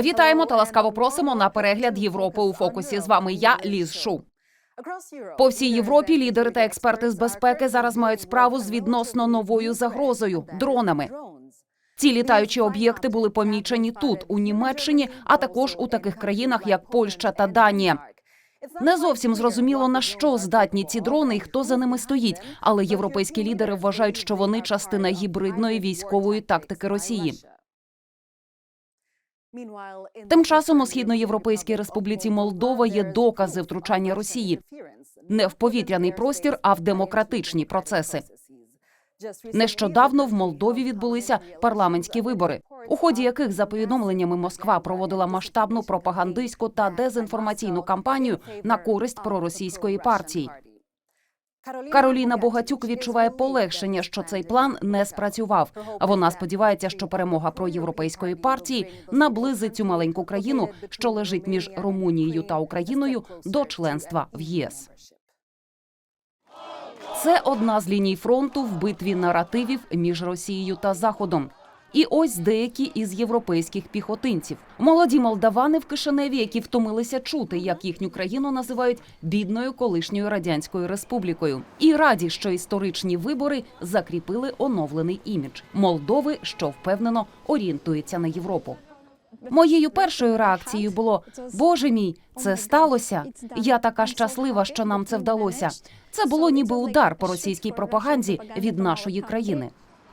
Вітаємо та ласкаво просимо на перегляд Європи у фокусі. З вами я Ліз Шу. По всій Європі лідери та експерти з безпеки зараз мають справу з відносно новою загрозою дронами. Ці літаючі об'єкти були помічені тут, у Німеччині, а також у таких країнах, як Польща та Данія. Не зовсім зрозуміло на що здатні ці дрони і хто за ними стоїть. Але європейські лідери вважають, що вони частина гібридної військової тактики Росії. Тим часом у східноєвропейській республіці Молдова є докази втручання Росії не в повітряний простір, а в демократичні процеси. Нещодавно в Молдові відбулися парламентські вибори, у ході яких, за повідомленнями, Москва проводила масштабну пропагандистську та дезінформаційну кампанію на користь проросійської партії. Кароліна Богатюк відчуває полегшення, що цей план не спрацював. А вона сподівається, що перемога проєвропейської партії наблизить цю маленьку країну, що лежить між Румунією та Україною, до членства в ЄС. Це одна з ліній фронту в битві наративів між Росією та Заходом. І ось деякі із європейських піхотинців, молоді молдавани в Кишиневі, які втомилися чути, як їхню країну називають бідною колишньою радянською республікою, і раді, що історичні вибори закріпили оновлений імідж Молдови, що впевнено орієнтується на Європу. Моєю першою реакцією було Боже мій, це сталося. Я така щаслива, що нам це вдалося. Це було ніби удар по російській пропаганді від нашої країни.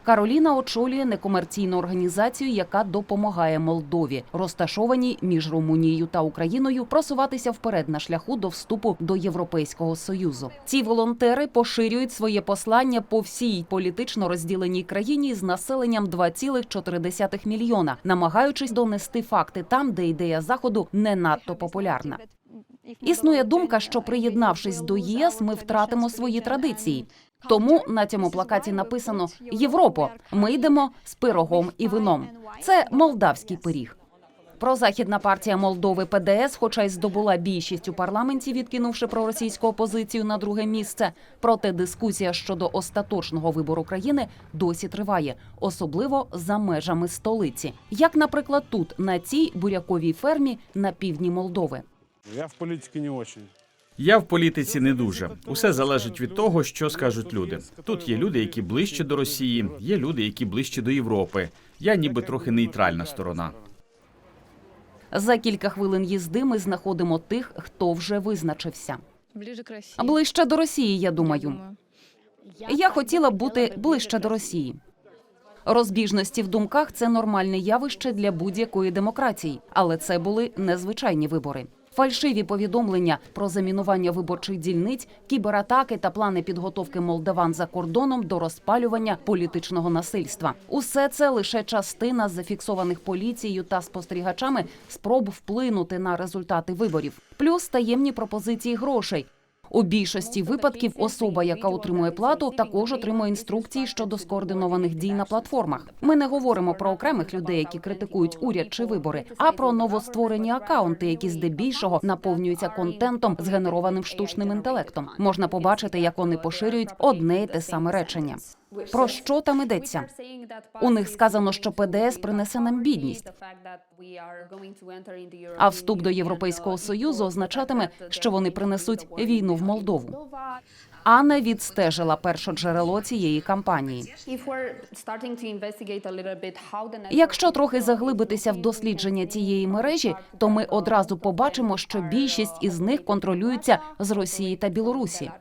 Кароліна очолює некомерційну організацію, яка допомагає Молдові, розташованій між Румунією та Україною, просуватися вперед на шляху до вступу до Європейського союзу. Ці волонтери поширюють своє послання по всій політично розділеній країні з населенням 2,4 мільйона, намагаючись донести факти там, де ідея заходу не надто популярна. Існує думка, що приєднавшись до ЄС, ми втратимо свої традиції. Тому на цьому плакаті написано Європо. Ми йдемо з пирогом і вином. Це молдавський пиріг. Прозахідна партія Молдови ПДС, хоча й здобула більшість у парламенті, відкинувши проросійську опозицію на друге місце. Проте дискусія щодо остаточного вибору країни досі триває, особливо за межами столиці, як, наприклад, тут на цій буряковій фермі на півдні Молдови. Я в политике не очень. Я в політиці не дуже. Усе залежить від того, що скажуть люди. Тут є люди, які ближче до Росії, є люди, які ближче до Європи. Я ніби трохи нейтральна сторона. За кілька хвилин їзди ми знаходимо тих, хто вже визначився. Ближче до Росії, я думаю. думаю. Я хотіла б бути ближче до Росії. Розбіжності в думках це нормальне явище для будь-якої демократії, але це були незвичайні вибори. Фальшиві повідомлення про замінування виборчих дільниць, кібератаки та плани підготовки молдаван за кордоном до розпалювання політичного насильства. Усе це лише частина зафіксованих поліцією та спостерігачами спроб вплинути на результати виборів, плюс таємні пропозиції грошей. У більшості випадків особа, яка отримує плату, також отримує інструкції щодо скоординованих дій на платформах. Ми не говоримо про окремих людей, які критикують уряд чи вибори, а про новостворені акаунти, які здебільшого наповнюються контентом, згенерованим штучним інтелектом. Можна побачити, як вони поширюють одне й те саме речення. Про що там йдеться? У них сказано, що ПДС принесе нам бідність. А вступ до Європейського союзу означатиме, що вони принесуть війну в Молдову. Анна відстежила першоджерело цієї кампанії. Якщо трохи заглибитися в дослідження цієї мережі, то ми одразу побачимо, що більшість із них контролюються з Росії та Білорусі.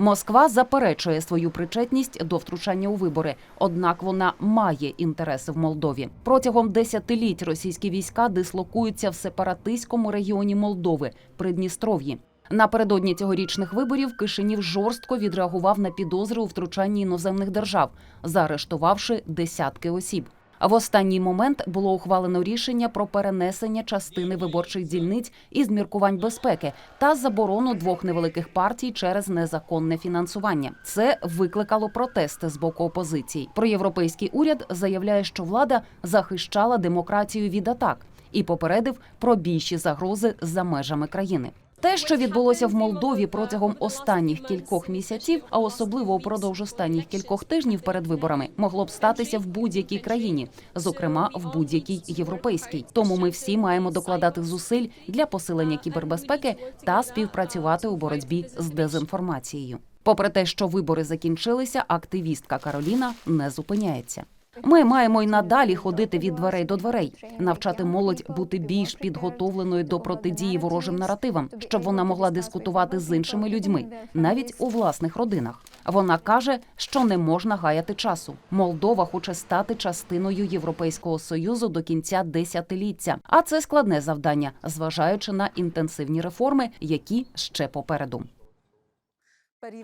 Москва заперечує свою причетність до втручання у вибори, однак вона має інтереси в Молдові. Протягом десятиліть російські війська дислокуються в сепаратистському регіоні Молдови Придністров'ї. Напередодні цьогорічних виборів Кишинів жорстко відреагував на підозри у втручанні іноземних держав, заарештувавши десятки осіб. В останній момент було ухвалено рішення про перенесення частини виборчих дільниць із міркувань безпеки та заборону двох невеликих партій через незаконне фінансування. Це викликало протести з боку опозиції. Проєвропейський уряд заявляє, що влада захищала демократію від атак і попередив про більші загрози за межами країни. Те, що відбулося в Молдові протягом останніх кількох місяців, а особливо упродовж останніх кількох тижнів перед виборами, могло б статися в будь-якій країні, зокрема в будь-якій європейській. Тому ми всі маємо докладати зусиль для посилення кібербезпеки та співпрацювати у боротьбі з дезінформацією. Попри те, що вибори закінчилися, активістка Кароліна не зупиняється. Ми маємо й надалі ходити від дверей до дверей, навчати молодь бути більш підготовленою до протидії ворожим наративам, щоб вона могла дискутувати з іншими людьми, навіть у власних родинах. Вона каже, що не можна гаяти часу. Молдова хоче стати частиною Європейського союзу до кінця десятиліття, а це складне завдання, зважаючи на інтенсивні реформи, які ще попереду.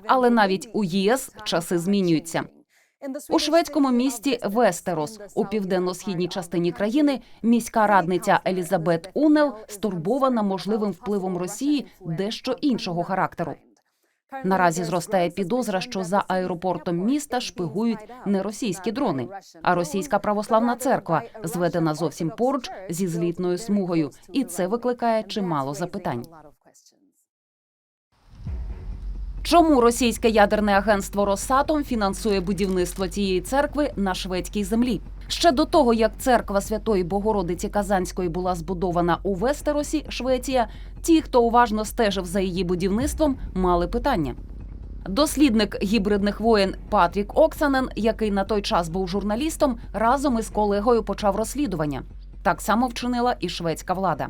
Але навіть у ЄС часи змінюються. У шведському місті Вестерос у південно-східній частині країни міська радниця Елізабет Унел стурбована можливим впливом Росії дещо іншого характеру. Наразі зростає підозра, що за аеропортом міста шпигують не російські дрони, а російська православна церква, зведена зовсім поруч зі злітною смугою, і це викликає чимало запитань. Чому російське ядерне агентство Росатом фінансує будівництво цієї церкви на шведській землі? Ще до того, як церква Святої Богородиці Казанської була збудована у Вестеросі, Швеція, ті, хто уважно стежив за її будівництвом, мали питання. Дослідник гібридних воєн Патрік Оксанен, який на той час був журналістом, разом із колегою почав розслідування. Так само вчинила і шведська влада.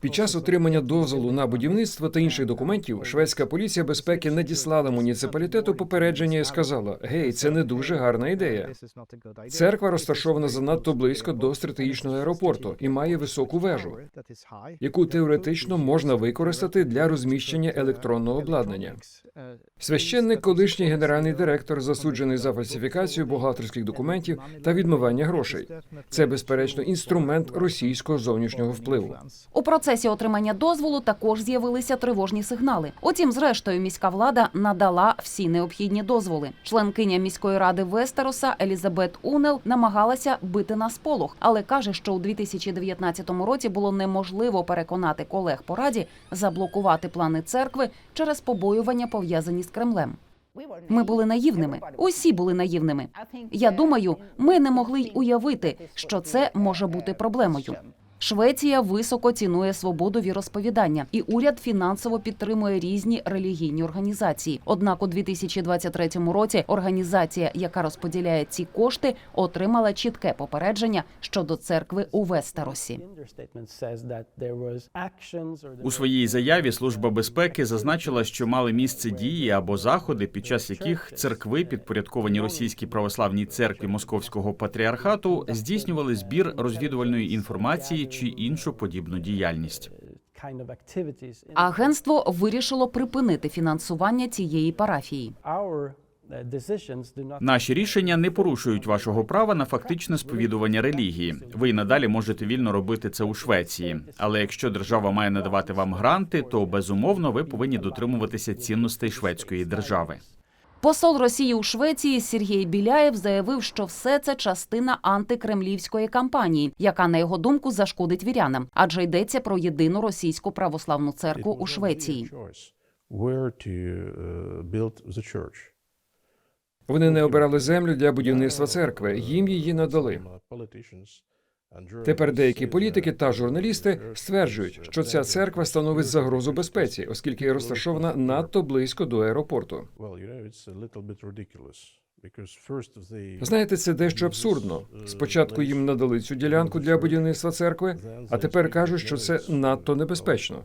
Під час отримання дозволу на будівництво та інших документів шведська поліція безпеки надіслала муніципалітету попередження і сказала: Гей, це не дуже гарна ідея. Церква розташована занадто близько до стратегічного аеропорту і має високу вежу, яку теоретично можна використати для розміщення електронного обладнання. Священник, колишній генеральний директор, засуджений за фальсифікацію бухгалтерських документів та відмивання грошей. Це безперечно інструмент російського зовнішнього впливу. У процесі отримання дозволу також з'явилися тривожні сигнали. Утім, зрештою, міська влада надала всі необхідні дозволи. Членкиня міської ради Вестероса Елізабет Унел намагалася бити на сполох, але каже, що у 2019 році було неможливо переконати колег по раді заблокувати плани церкви через побоювання пов'язані з Кремлем. Ми були наївними. Усі були наївними. Я думаю, ми не могли й уявити, що це може бути проблемою. Швеція високо цінує свободу віросповідання, і уряд фінансово підтримує різні релігійні організації. Однак у 2023 році організація, яка розподіляє ці кошти, отримала чітке попередження щодо церкви у Вестеросі. У своїй заяві служба безпеки зазначила, що мали місце дії або заходи, під час яких церкви, підпорядковані російській православній церкві Московського патріархату, здійснювали збір розвідувальної інформації чи іншу подібну діяльність. Агентство вирішило припинити фінансування цієї парафії. Наші рішення не порушують вашого права на фактичне сповідування релігії. Ви й надалі можете вільно робити це у Швеції. Але якщо держава має надавати вам гранти, то безумовно ви повинні дотримуватися цінностей шведської держави. Посол Росії у Швеції Сергій Біляєв заявив, що все це частина антикремлівської кампанії, яка на його думку зашкодить вірянам, адже йдеться про єдину російську православну церкву у Швеції. Вони не обирали землю для будівництва церкви, їм її надали. Тепер деякі політики та журналісти стверджують, що ця церква становить загрозу безпеці, оскільки розташована надто близько до аеропорту. Знаєте, це дещо абсурдно. Спочатку їм надали цю ділянку для будівництва церкви, а тепер кажуть, що це надто небезпечно.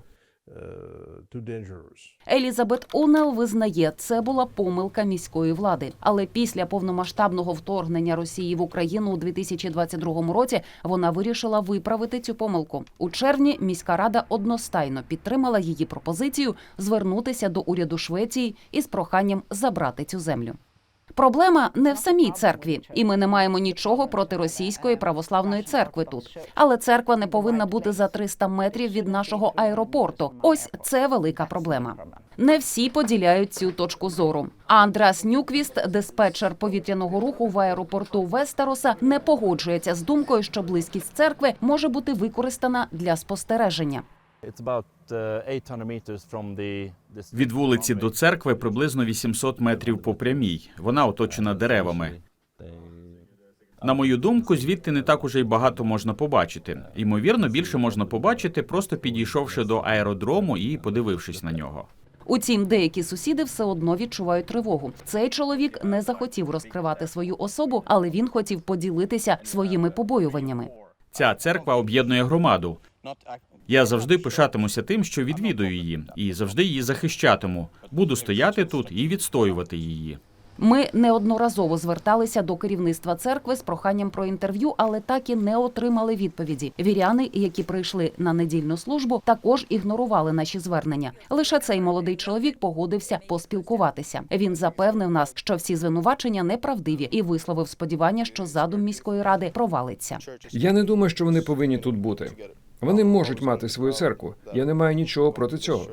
Елізабет Унел визнає, це була помилка міської влади. Але після повномасштабного вторгнення Росії в Україну у 2022 році вона вирішила виправити цю помилку. У червні міська рада одностайно підтримала її пропозицію звернутися до уряду Швеції із проханням забрати цю землю. Проблема не в самій церкві, і ми не маємо нічого проти російської православної церкви тут. Але церква не повинна бути за 300 метрів від нашого аеропорту. Ось це велика проблема. Не всі поділяють цю точку зору. А Андрас Нюквіст, диспетчер повітряного руху в аеропорту Вестероса, не погоджується з думкою, що близькість церкви може бути використана для спостереження. It's about uh, 800 meters from the, the Від вулиці до церкви приблизно 800 метрів по прямій. Вона оточена деревами. На мою думку, звідти не так уже й багато можна побачити. Ймовірно, більше можна побачити, просто підійшовши до аеродрому і подивившись на нього. Утім, деякі сусіди все одно відчувають тривогу. Цей чоловік не захотів розкривати свою особу, але він хотів поділитися своїми побоюваннями. Ця церква об'єднує громаду. Я завжди пишатимуся тим, що відвідую її, і завжди її захищатиму. Буду стояти тут і відстоювати її. Ми неодноразово зверталися до керівництва церкви з проханням про інтерв'ю, але так і не отримали відповіді. Віряни, які прийшли на недільну службу, також ігнорували наші звернення. Лише цей молодий чоловік погодився поспілкуватися. Він запевнив нас, що всі звинувачення неправдиві, і висловив сподівання, що задум міської ради провалиться. Я не думаю, що вони повинні тут бути. Вони можуть мати свою церкву. Я не маю нічого проти цього.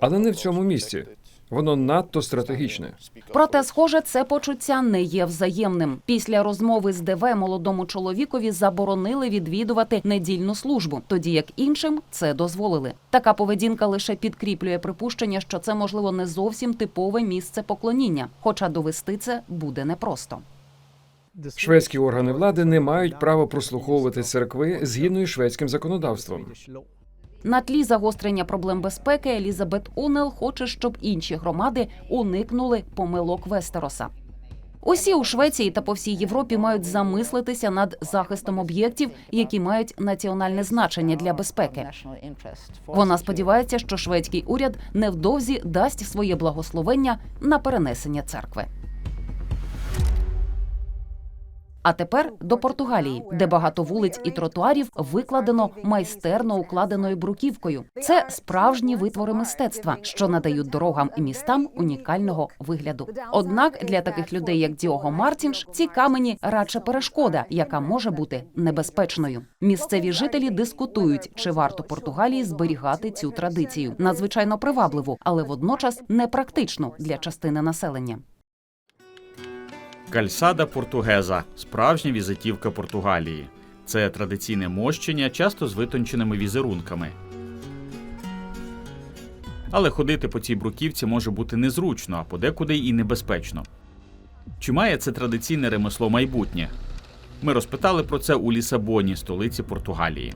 Але не в цьому місці. Воно надто стратегічне. Проте, схоже, це почуття не є взаємним. Після розмови з ДВ молодому чоловікові заборонили відвідувати недільну службу, тоді як іншим це дозволили. Така поведінка лише підкріплює припущення, що це можливо не зовсім типове місце поклоніння, хоча довести це буде непросто. Шведські органи влади не мають права прослуховувати церкви згідно із шведським законодавством. На тлі загострення проблем безпеки Елізабет Унел хоче, щоб інші громади уникнули помилок Вестероса. Усі у Швеції та по всій Європі мають замислитися над захистом об'єктів, які мають національне значення для безпеки. Вона сподівається, що шведський уряд невдовзі дасть своє благословення на перенесення церкви. А тепер до Португалії, де багато вулиць і тротуарів викладено майстерно укладеною бруківкою. Це справжні витвори мистецтва, що надають дорогам і містам унікального вигляду. Однак для таких людей, як Діого Мартінш, ці камені радше перешкода, яка може бути небезпечною. Місцеві жителі дискутують, чи варто Португалії зберігати цю традицію, надзвичайно привабливу, але водночас непрактичну для частини населення. Кальсада португеза справжня візитівка Португалії. Це традиційне мощення, часто з витонченими візерунками. Але ходити по цій бруківці може бути незручно, а подекуди і небезпечно. Чи має це традиційне ремесло майбутнє? Ми розпитали про це у Лісабоні, столиці Португалії.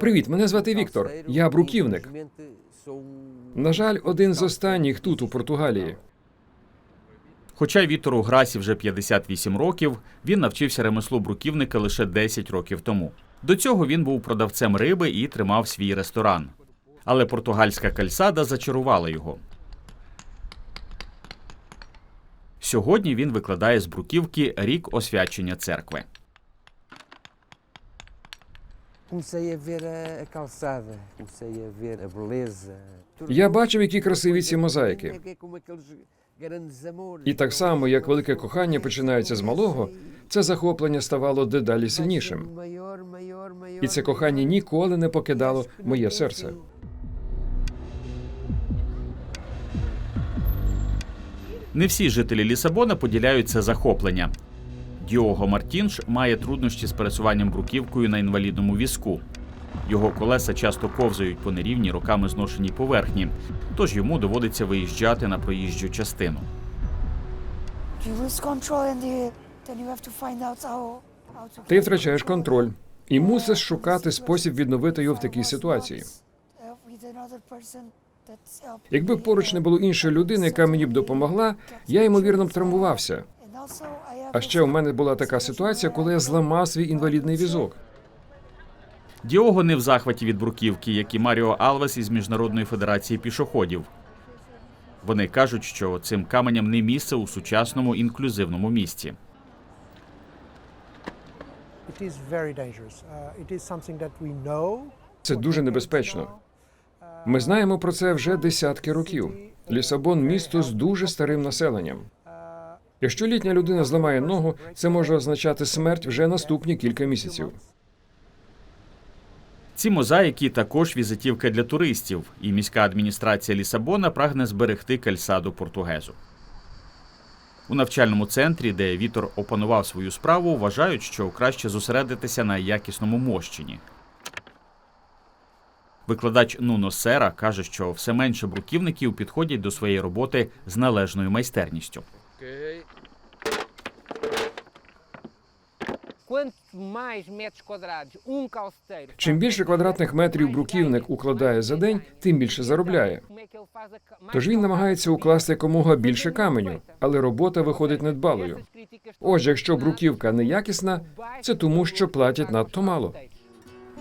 Привіт, мене звати Віктор. Я бруківник. На жаль, один з останніх тут, у Португалії. Хоча Вітору Грасі вже 58 років, він навчився ремеслу бруківника лише 10 років тому. До цього він був продавцем риби і тримав свій ресторан. Але португальська кальсада зачарувала його. Сьогодні він викладає з бруківки рік освячення церкви. Comecei a ver a, calçada, comecei a ver a beleza. Я бачив, які красиві ці мозаїки. І так само, як велике кохання починається з малого, це захоплення ставало дедалі сильнішим. І це кохання ніколи не покидало моє серце. Не всі жителі Лісабона поділяють це захоплення. Діого Мартінш має труднощі з пересуванням бруківкою на інвалідному візку. Його колеса часто ковзають по нерівній роками зношеній поверхні, тож йому доводиться виїжджати на проїжджу частину. Ти втрачаєш контроль і мусиш шукати спосіб відновити його в такій ситуації. Якби поруч не було іншої людини, яка мені б допомогла, я ймовірно б травмувався. А ще у мене була така ситуація, коли я зламав свій інвалідний візок. Діого не в захваті від бруківки, як і Маріо Алвес із Міжнародної федерації пішоходів. Вони кажуть, що цим каменям не місце у сучасному інклюзивному місті. Uh. Це дуже небезпечно. Ми знаємо про це вже десятки років. Лісабон місто з дуже старим населенням. Якщо літня людина зламає ногу, це може означати смерть вже наступні кілька місяців. Ці мозаїки також візитівка для туристів, і міська адміністрація Лісабона прагне зберегти кальсаду португезу. У навчальному центрі, де Вітор опанував свою справу, вважають, що краще зосередитися на якісному мощенні. Викладач Нуно Сера каже, що все менше бруківників підходять до своєї роботи з належною майстерністю. Чим більше квадратних метрів бруківник укладає за день, тим більше заробляє. Тож він намагається укласти якомога більше каменю, але робота виходить недбалою. Отже, якщо бруківка неякісна, це тому, що платять надто мало.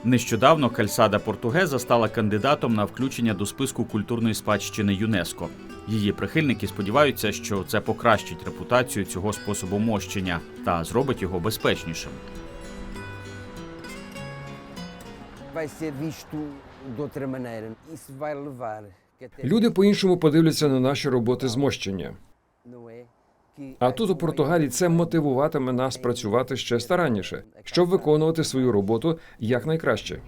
Нещодавно Кальсада Португеза стала кандидатом на включення до списку культурної спадщини ЮНЕСКО. Її прихильники сподіваються, що це покращить репутацію цього способу мощення та зробить його безпечнішим. Люди по-іншому подивляться на наші роботи змощення. А тут у Португалії це мотивуватиме нас працювати ще старанніше, щоб виконувати свою роботу якнайкраще.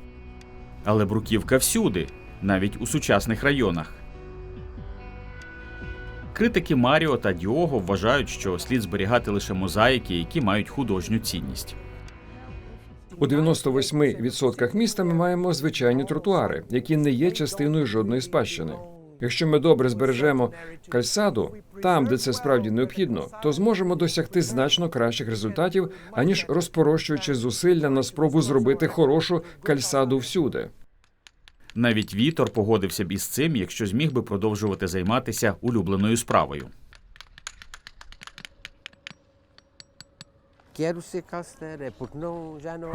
Але бруківка всюди, навіть у сучасних районах. Критики Маріо та Діого вважають, що слід зберігати лише мозаїки, які мають художню цінність. У 98% міста ми маємо звичайні тротуари, які не є частиною жодної спадщини. Якщо ми добре збережемо кальсаду там, де це справді необхідно, то зможемо досягти значно кращих результатів, аніж розпорощуючи зусилля на спробу зробити хорошу кальсаду всюди. Навіть Вітор погодився б із цим, якщо зміг би продовжувати займатися улюбленою справою.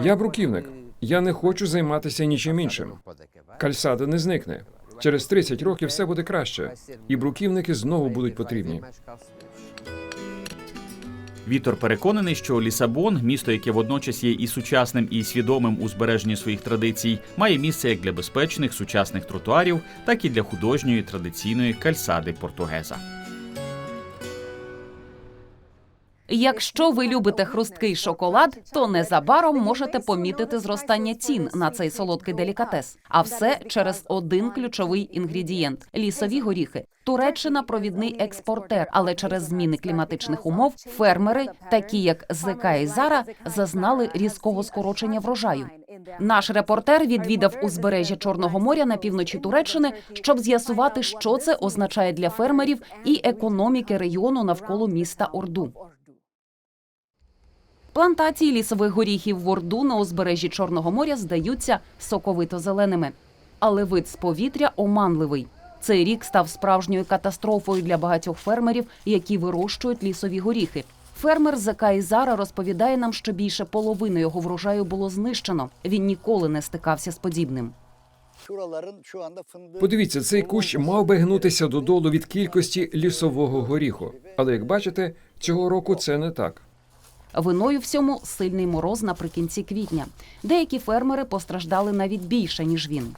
Я бруківник. Я не хочу займатися нічим іншим. Кальсада не зникне. Через 30 років все буде краще, і бруківники знову будуть потрібні. Вітор переконаний, що Лісабон, місто, яке водночас є і сучасним, і свідомим у збереженні своїх традицій, має місце як для безпечних сучасних тротуарів, так і для художньої традиційної кальсади Португеза. Якщо ви любите хрусткий шоколад, то незабаром можете помітити зростання цін на цей солодкий делікатес. А все через один ключовий інгредієнт лісові горіхи. Туреччина провідний експортер, але через зміни кліматичних умов фермери, такі як ЗК і Зара, зазнали різкого скорочення врожаю. Наш репортер відвідав узбережжя Чорного моря на півночі Туреччини, щоб з'ясувати, що це означає для фермерів і економіки регіону навколо міста Орду. Плантації лісових горіхів в Орду на узбережжі Чорного моря здаються соковито зеленими. Але вид з повітря оманливий. Цей рік став справжньою катастрофою для багатьох фермерів, які вирощують лісові горіхи. Фермер Зека Ізара розповідає нам, що більше половини його врожаю було знищено. Він ніколи не стикався з подібним. Подивіться, цей кущ мав би гнутися додолу від кількості лісового горіху. Але як бачите, цього року це не так. Виною всьому сильний мороз наприкінці квітня. Деякі фермери постраждали навіть більше ніж він.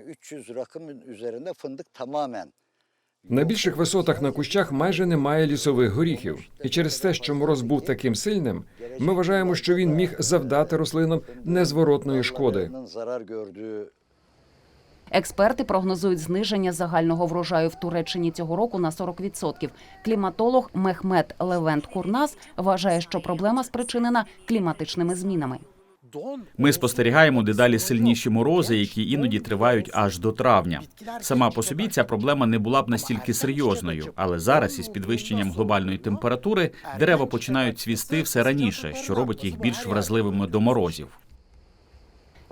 300 rakımın üzerinde fındık tamamen На більших висотах на кущах майже немає лісових горіхів, і через те, що мороз був таким сильним, ми вважаємо, що він міг завдати рослинам незворотної шкоди. Експерти прогнозують зниження загального врожаю в Туреччині цього року на 40%. Кліматолог Мехмед Левент Курнас вважає, що проблема спричинена кліматичними змінами. Ми спостерігаємо дедалі сильніші морози, які іноді тривають аж до травня. Сама по собі ця проблема не була б настільки серйозною, але зараз, із підвищенням глобальної температури, дерева починають цвісти все раніше, що робить їх більш вразливими до морозів.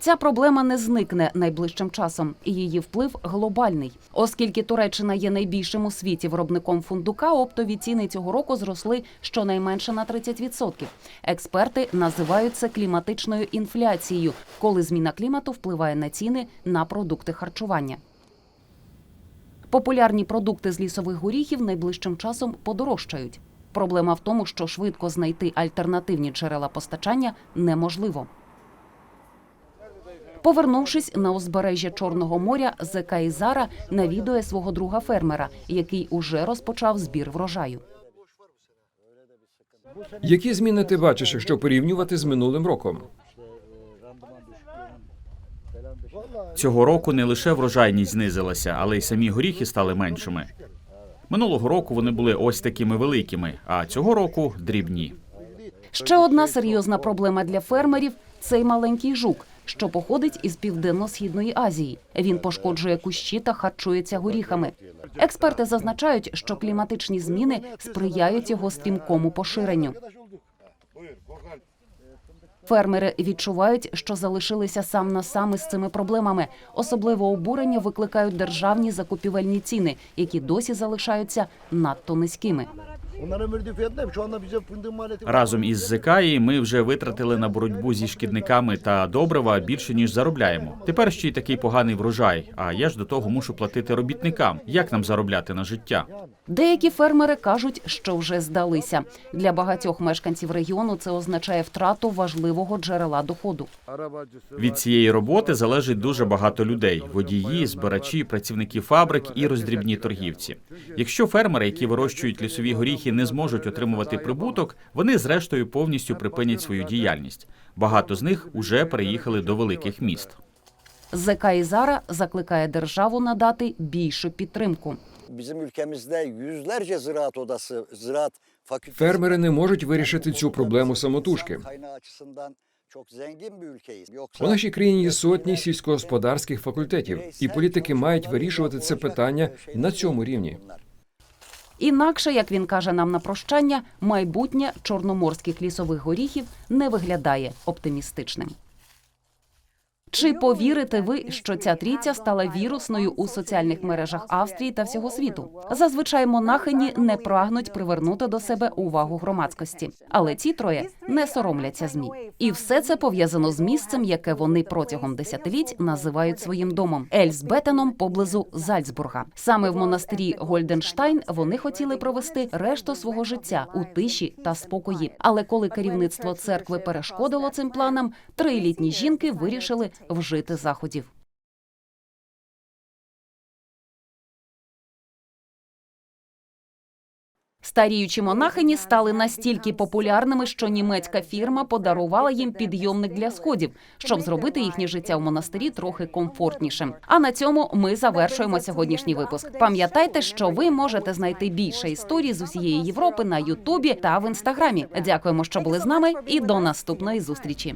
Ця проблема не зникне найближчим часом, і її вплив глобальний. Оскільки Туреччина є найбільшим у світі виробником фундука, оптові ціни цього року зросли щонайменше на 30%. Експерти називають це кліматичною інфляцією, коли зміна клімату впливає на ціни на продукти харчування. Популярні продукти з лісових горіхів найближчим часом подорожчають. Проблема в тому, що швидко знайти альтернативні джерела постачання неможливо. Повернувшись на узбережжя Чорного моря, Зека Ізара навідує свого друга фермера, який уже розпочав збір врожаю. Які зміни ти бачиш, якщо порівнювати з минулим роком? Цього року не лише врожайність знизилася, але й самі горіхи стали меншими. Минулого року вони були ось такими великими, а цього року дрібні. Ще одна серйозна проблема для фермерів цей маленький жук, що походить із південно-східної Азії. Він пошкоджує кущі та харчується горіхами. Експерти зазначають, що кліматичні зміни сприяють його стрімкому поширенню. Фермери відчувають, що залишилися сам на сам із цими проблемами. Особливо обурення викликають державні закупівельні ціни, які досі залишаються надто низькими. Разом із Зекаї ми вже витратили на боротьбу зі шкідниками та добрива більше ніж заробляємо. Тепер ще й такий поганий врожай. А я ж до того мушу платити робітникам. Як нам заробляти на життя? Деякі фермери кажуть, що вже здалися. Для багатьох мешканців регіону це означає втрату важливого джерела доходу. Від цієї роботи залежить дуже багато людей: водії, збирачі, працівники фабрик і роздрібні торгівці. Якщо фермери, які вирощують лісові горіхи, не зможуть отримувати прибуток, вони зрештою повністю припинять свою діяльність. Багато з них уже переїхали до великих міст. ЗК Ізара закликає державу надати більшу підтримку. Фермери не можуть вирішити цю проблему самотужки. У нашій країні є сотні сільськогосподарських факультетів, і політики мають вирішувати це питання на цьому рівні. Інакше, як він каже нам на прощання, майбутнє чорноморських лісових горіхів не виглядає оптимістичним. Чи повірите ви, що ця трійця стала вірусною у соціальних мережах Австрії та всього світу? Зазвичай монахині не прагнуть привернути до себе увагу громадськості, але ці троє не соромляться змі. І все це пов'язано з місцем, яке вони протягом десятиліть називають своїм домом Ельсбетеном поблизу Зальцбурга. Саме в монастирі Гольденштайн вони хотіли провести решту свого життя у тиші та спокої. Але коли керівництво церкви перешкодило цим планам, три літні жінки вирішили вжити заходів. Старіючі монахині стали настільки популярними, що німецька фірма подарувала їм підйомник для сходів, щоб зробити їхнє життя в монастирі трохи комфортнішим. А на цьому ми завершуємо сьогоднішній випуск. Пам'ятайте, що ви можете знайти більше історій з усієї Європи на Ютубі та в інстаграмі. Дякуємо, що були з нами, і до наступної зустрічі.